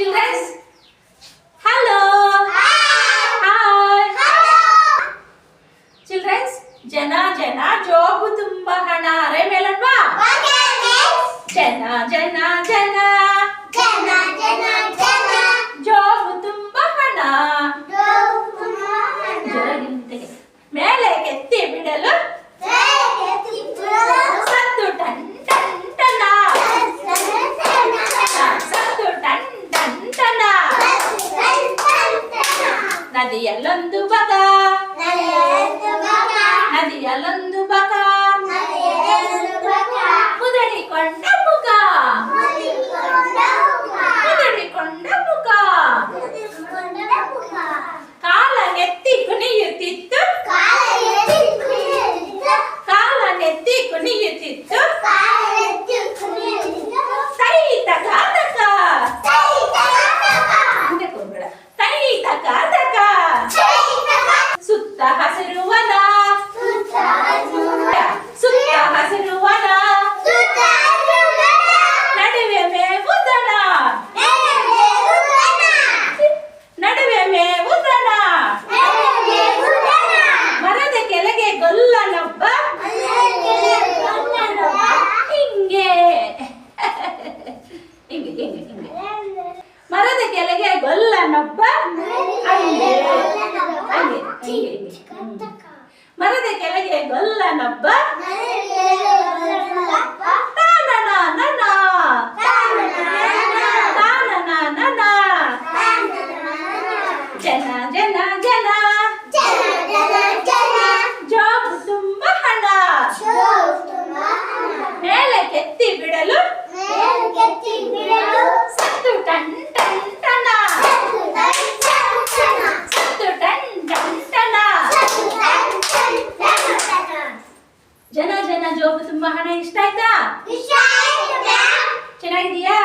Children? Hello. Hi. Hi. Children, Jana Jana job tumba hana re melanwa. Jana Jana Jana. Jana Jana Jana. Job tumba hana. ನದಿಯಲ್ಲೊಂದು ಬಗ ನದಿಯಲ್ಲೊಂದು ಬಗ ಮುದಡಿಕೊಂಡ ಮುಖ ಮುದಡಿಕೊಂಡ ಮುಖ ಕಾಲ ನೆತ್ತಿ ಕುಣಿಯುತ್ತಿತ್ತು ಕಾಲ ನೆತ್ತಿ ಕುಣಿಯುತ್ತಿತ್ತು ಮರದ ಕೆಳಗೆ ಗೊಲ್ಲನೊಬ್ಬ ಹಂಗೆ ಹಂಗೆ ಹಿಂಗೆ ಹಿಂಗೆ ಮರದ ಕೆಳಗೆ ಗೊಲ್ಲನೊಬ್ಬ ತಾನನ ನನ ತಾನನ ನನ ಜನ ಜನ ಜನ ನಿಮ್ಮ ಹಣ ಇಷ್ಟ ಆಯ್ತಾ? ಚೆನ್ನಾಗಿದೆಯಾ